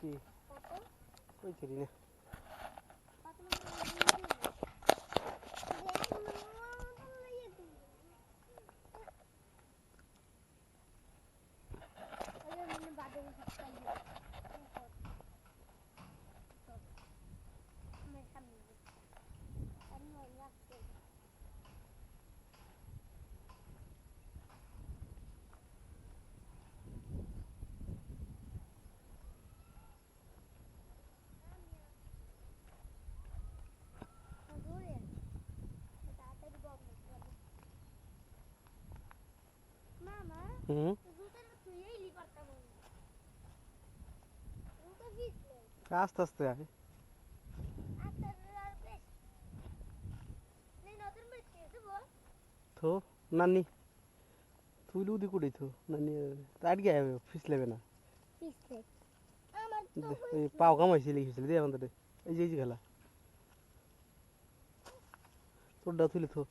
꼬이끼 꼬이끼리네 Thank 어? you. আস্তে আস্তে আয়। থো নানি। তুই লুদি কুড়ি থো নানি। তার গিয়ে ফিস লেবে না। পিছলে আমার তো দে, এই পাও কামাইছি আমাদের এই যে খেলা। তোরটা তুলি থো।